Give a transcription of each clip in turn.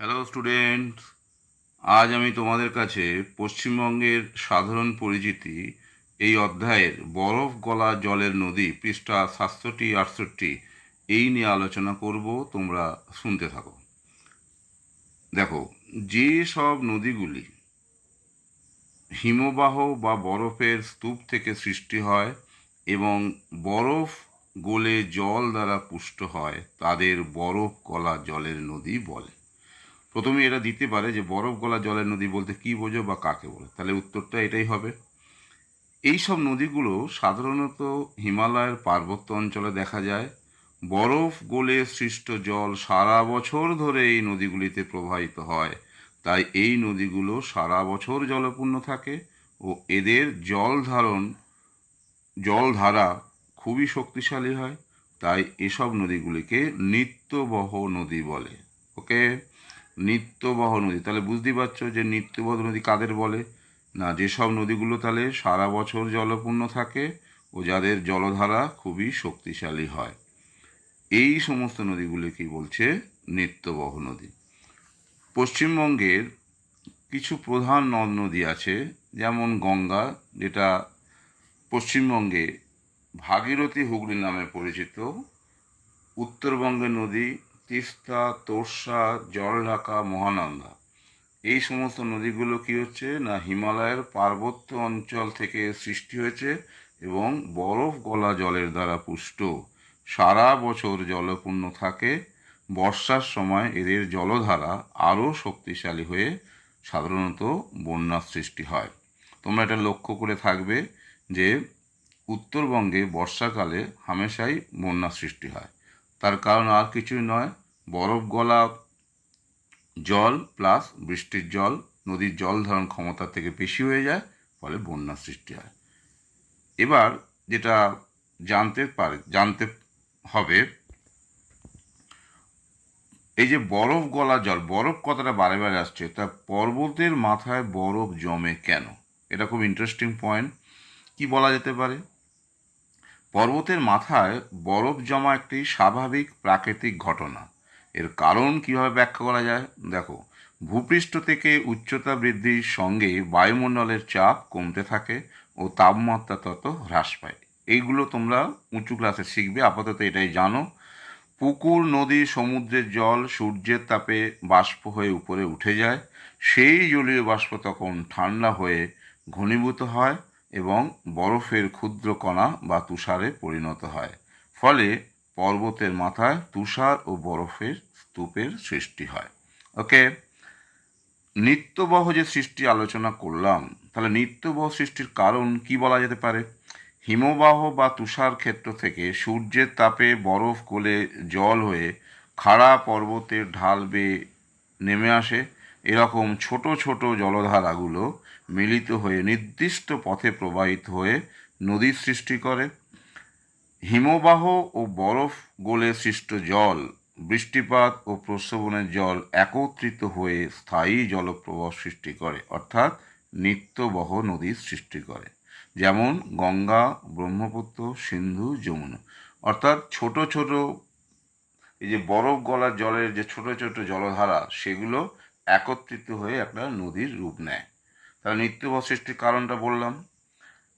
Hello students আজ আমি তোমাদের কাছে পশ্চিমবঙ্গের সাধারণ পরিচিতি এই অধ্যায়ের বরফ গলা জলের নদী পৃষ্ঠা সাতষট্টি, আটষট্টি, এই নিয়ে আলোচনা করব। তোমরা শুনতে থাকো। দেখো, যে সব নদীগুলি হিমবাহ বা বরফের স্তূপ থেকে সৃষ্টি হয় এবং বরফ গলে জল দ্বারা পুষ্ট হয়, তাদের বরফ গলা জলের নদী বলে। প্রথমে এটা দিতে পারে যে বরফ গলা জলের নদী বলতে কি বোঝো বা কাকে বলে? তাহলে উত্তরটা এটাই হবে। এই সব নদীগুলো সাধারণত হিমালয়ের পার্বত্য অঞ্চলে দেখা যায়। বরফ গলে সৃষ্ট জল সারা বছর ধরে এই নদীগুলিতে প্রবাহিত হয়। তাই এই নদীগুলো সারা বছর জলপূর্ণ থাকে ও এদের জল ধারণ জলধারা খুবই শক্তিশালী হয়। তাই এসব নদীগুলিকে নিত্যবহ নদী বলে। ওকে? নিত্যবহ নদী। তাহলে বুঝতেই পারছ যে নিত্যবহ নদী কাদের বলে? না, যেসব নদীগুলো তাহলে সারা বছর জলপূর্ণ থাকে ও যাদের জলধারা খুবই শক্তিশালী হয়। এই সমস্ত নদীগুলিকে বলছে নিত্যবহ নদী। পশ্চিমবঙ্গের কিছু প্রধান নদ নদী আছে, যেমন গঙ্গা, যেটা পশ্চিমবঙ্গে ভাগীরথী হুগলি নামে পরিচিত। উত্তরবঙ্গের নদী তিস্তা তোর্ষা জলঢাকা, মহানন্দা। এই সমস্ত নদীগুলো কি হচ্ছে না হিমালয়ের পার্বত্য অঞ্চল থেকে সৃষ্টি হয়েছে এবং বরফ গলা জলের দ্বারা পুষ্ট। সারা বছর জলপূর্ণ থাকে। বর্ষার সময় এদের জলধারা আরও শক্তিশালী হয়ে সাধারণত বন্যার সৃষ্টি হয়। তোমরা এটা লক্ষ্য করে থাকবে যে উত্তরবঙ্গে বর্ষাকালে হামেশাই বন্যা সৃষ্টি হয়। তার কারণ আর কিছুই নয়। বরফ গলা জল প্লাস বৃষ্টির জল, নদীর জল ধারণ ক্ষমতা থেকে বেশি হয়ে যায়, ফলে বন্যার সৃষ্টি হয়। এবার যেটা জানতে পারে, জানতে হবে, এই যে বরফ গলা জল, বরফ কথাটা বারে বারে আসছে, তা পর্বতের মাথায় বরফ জমে কেন? এটা খুব ইন্টারেস্টিং পয়েন্ট কি বলা যেতে পারে? পর্বতের মাথায় বরফ জমা একটি স্বাভাবিক প্রাকৃতিক ঘটনা। এর কারণ কীভাবে ব্যাখ্যা করা যায়? দেখো, ভূপৃষ্ঠ থেকে উচ্চতা বৃদ্ধির সঙ্গে বায়ুমণ্ডলের চাপ কমতে থাকে ও তাপমাত্রা তত হ্রাস পায়। এইগুলো তোমরা উঁচু ক্লাসে শিখবে, আপাতত এটাই জানো। পুকুর, নদী, সমুদ্রের জল সূর্যের তাপে বাষ্প হয়ে উপরে উঠে যায়। সেই জলীয় বাষ্প তখন ঠান্ডা হয়ে ঘনীভূত হয়। এবং বরফের ক্ষুদ্র কণা বা তুষারে পরিণত হয়। ফলে পর্বতের মাথায় তুষার ও বরফের স্তূপের সৃষ্টি হয়। ওকে নিত্যবহ যে সৃষ্টি আলোচনা করলাম, তাহলে নিত্যবহ সৃষ্টির কারণ কি বলা যেতে পারে? হিমবাহ বা তুষার ক্ষেত্র থেকে সূর্যের তাপে বরফ গলে জল হয়ে খাড়া পর্বতের ঢাল বেয়ে নেমে আসে। এরকম ছোট ছোট জলধারাগুলো মিলিত হয়ে নির্দিষ্ট পথে প্রবাহিত হয়ে নদীর সৃষ্টি করে। হিমবাহ ও বরফ গলে সৃষ্ট জল, বৃষ্টিপাত ও প্রস্রবণের জল একত্রিত হয়ে স্থায়ী জলপ্রবাহ সৃষ্টি করে, অর্থাৎ নিত্যবহ নদীর সৃষ্টি করে। যেমন গঙ্গা, ব্রহ্মপুত্র, সিন্ধু, যমুনা। অর্থাৎ ছোট ছোট, এই যে বরফ গলার জলের যে ছোট ছোট জলধারা, সেগুলো একত্রিত হয়ে একটা নদীর রূপ নেয়। তাহলে নিত্যবহ সৃষ্টির কারণটা বললাম।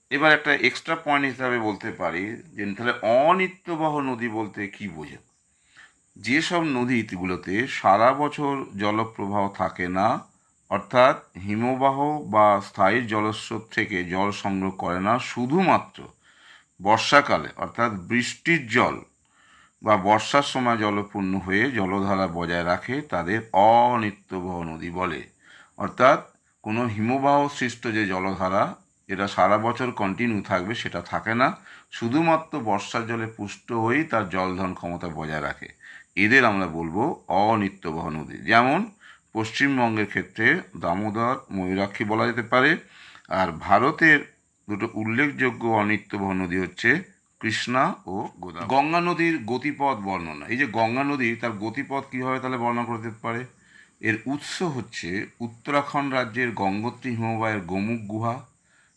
এবার একটা এক্সট্রা পয়েন্ট হিসাবে বলতে পারি যে তাহলে অনিত্যবাহ নদী বলতে কি বোঝে যেসব নদীগুলোতে সারা বছর জলপ্রবাহ থাকে না, অর্থাৎ হিমবাহ বা স্থায়ী জলস্রোত থেকে জল সংগ্রহ করে না, শুধুমাত্র বর্ষাকালে, অর্থাৎ বৃষ্টির জল বা বর্ষার সময় জলপূর্ণ হয়ে জলধারা বজায় রাখে, তাদের অনিত্যবহ নদী বলে। অর্থাৎ কোনো হিমবাহ সৃষ্ট যে জলধারা, এটা সারা বছর কন্টিনিউ থাকবে, সেটা থাকে না। শুধুমাত্র বর্ষার জলে পুষ্ট হয়েই তার জলধারণ ক্ষমতা বজায় রাখে। এদের আমরা বলব অনিত্যবহ নদী। যেমন পশ্চিমবঙ্গের ক্ষেত্রে দামোদর, ময়ূরাক্ষী বলা যেতে পারে, আর ভারতের দুটো উল্লেখযোগ্য অনিত্যবহ নদী হচ্ছে কৃষ্ণা ও গোদা গঙ্গা নদীর গতিপথ বর্ণনা। এই যে গঙ্গা নদী, তার গতিপথ কীভাবে তাহলে বর্ণনা করতে পারে? এর উৎস হচ্ছে উত্তরাখণ্ড রাজ্যের গঙ্গোত্রী হিমবাহের গোমুখ গুহা।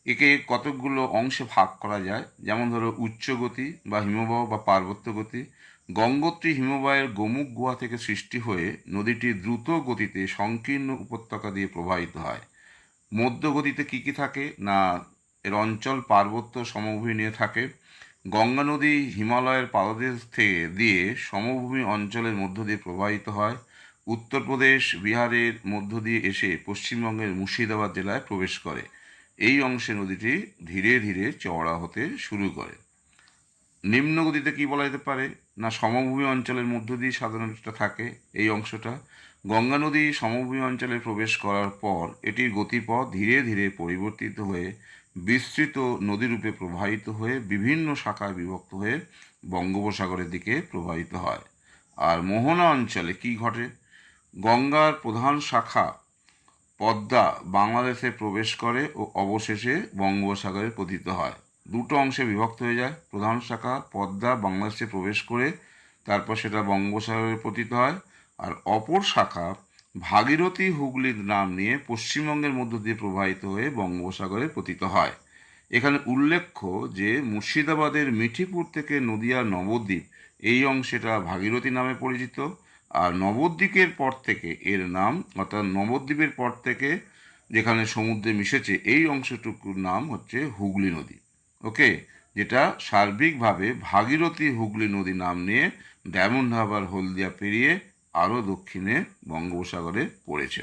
একে কতকগুলো অংশে ভাগ করা যায়? যেমন ধরো উচ্চ গতি বা হিমবাহ বা পার্বত্য গতি। গঙ্গোত্রী হিমবাহের গোমুখ গুহা থেকে সৃষ্টি হয়ে নদীটি দ্রুত গতিতে সংকীর্ণ উপত্যকা দিয়ে প্রবাহিত হয়। মধ্য গতিতে কী কী থাকে? না, এর অঞ্চল পার্বত্য সমভূমি নিয়ে থাকে। গঙ্গা নদী হিমালয়ের পাদদেশ থেকে দিয়ে সমভূমি অঞ্চলের মধ্য দিয়ে প্রবাহিত হয়। উত্তরপ্রদেশ বিহারের মধ্য দিয়ে এসে পশ্চিমবঙ্গের মুর্শিদাবাদ জেলায় প্রবেশ করে। এই অংশে নদীটি ধীরে ধীরে চওড়া হতে শুরু করে। নিম্ন গতিতে কী বলা যেতে পারে? না সমভূমি অঞ্চলের মধ্য দিয়ে সাধারণত থাকে এই অংশটা? গঙ্গা নদী সমভূমি অঞ্চলে প্রবেশ করার পর এটির গতিপথ ধীরে ধীরে পরিবর্তিত হয়ে বিস্তৃত নদীরূপে প্রবাহিত হয়ে বিভিন্ন শাখায় বিভক্ত হয়ে বঙ্গোপসাগরের দিকে প্রবাহিত হয়। আর মোহনা অঞ্চলে কি ঘটে? গঙ্গার প্রধান শাখা পদ্মা বাংলাদেশে প্রবেশ করে ও অবশেষে বঙ্গোপসাগরে পতিত হয়। দুটো অংশে বিভক্ত হয়ে যায়। প্রধান শাখা পদ্মা বাংলাদেশে প্রবেশ করে তারপর সেটা বঙ্গোপসাগরে পতিত হয়। আর অপর শাখা ভাগীরথী হুগলির নাম নিয়ে পশ্চিমবঙ্গের মধ্য দিয়ে প্রবাহিত হয়ে বঙ্গোপসাগরে পতিত হয়। এখানে উল্লেখ্য যে মুর্শিদাবাদের মিঠিপুর থেকে নদিয়া নবদ্বীপ এই অংশটা ভাগীরথী নামে পরিচিত। আর নবদ্বীপের পর থেকে এর নাম, অর্থাৎ নবদ্বীপের পর থেকে যেখানে সমুদ্রে মিশেছে, এই অংশটুকুর নাম হচ্ছে হুগলি নদী। ওকে যেটা সার্বিকভাবে ভাগীরথী হুগলি নদী নাম নিয়ে ডায়মন্ড হারবার হলদিয়া পেরিয়ে আরও দক্ষিণে বঙ্গোপসাগরে পড়েছে।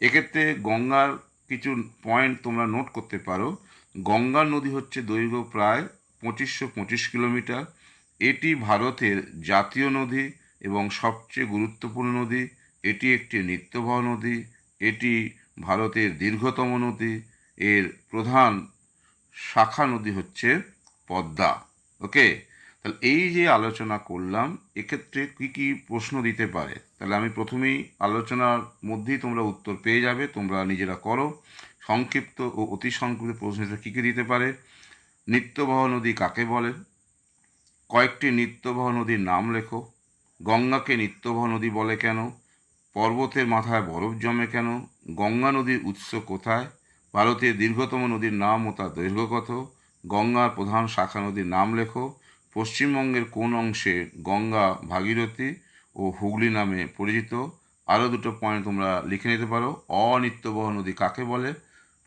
এক্ষেত্রে গঙ্গার কিছু পয়েন্ট তোমরা নোট করতে পারো। গঙ্গা নদী হচ্ছে দৈর্ঘ্য প্রায় পঁচিশশো পঁচিশ কিলোমিটার। এটি ভারতের জাতীয় নদী। এবং সবচেয়ে গুরুত্বপূর্ণ নদী, এটি একটি নিত্যবহ নদী, এটি ভারতের দীর্ঘতম নদী, এর প্রধান শাখা নদী হচ্ছে পদ্মা। ওকে তাহলে এই যে আলোচনা করলাম, এক্ষেত্রে কী কী প্রশ্ন দিতে পারে? তাহলে আমি প্রথমেই আলোচনার মধ্যেই তোমরা উত্তর পেয়ে যাবে, তোমরা নিজেরা করো। সংক্ষিপ্ত ও অতি সংক্ষিপ্ত প্রশ্ন কী কী দিতে পারে? নিত্যবহ নদী কাকে বলে? কয়েকটি নিত্যবহ নদীর নাম লেখো। গঙ্গাকে নিত্যবহ নদী বলে কেন? পর্বতের মাথায় বরফ জমে কেন? গঙ্গা নদীর উৎস কোথায়? ভারতের দীর্ঘতম নদীর নাম ও তার দৈর্ঘ্য কত? গঙ্গার প্রধান শাখা নদীর নাম লেখো। পশ্চিমবঙ্গের কোন অংশে গঙ্গা ভাগীরথী ও হুগলি নামে পরিচিত? আরও দুটো পয়েন্ট তোমরা লিখে নিতে পারো। অনিত্যবহ নদী কাকে বলে?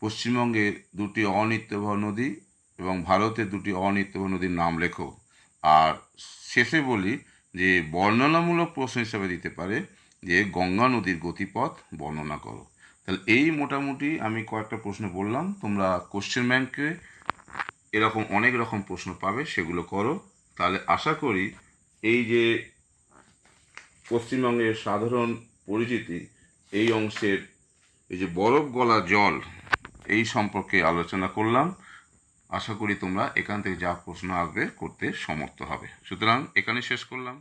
পশ্চিমবঙ্গের দুটি অনিত্যবহ নদী এবং ভারতের দুটি অনিত্যবহ নদীর নাম লেখো। আর শেষে বলি যে বর্ণনামূলক প্রশ্ন হিসাবে দিতে পারে যে গঙ্গা নদীর গতিপথ বর্ণনা করো। তাহলে এই মোটামুটি আমি কয়েকটা প্রশ্ন বললাম, তোমরা কোশ্চেন ব্যাংকে এরকম অনেক রকম প্রশ্ন পাবে, সেগুলো করো। তাহলে আশা করি এই যে পশ্চিমবঙ্গের সাধারণ পরিচিতি, এই অংশের এই যে বরফ গলা জল, এই সম্পর্কে আলোচনা করলাম। আশা করি তোমরা এখান থেকে যা প্রশ্ন আসবে করতে সমর্থ হবে। সুতরাং এখানে শেষ করলাম।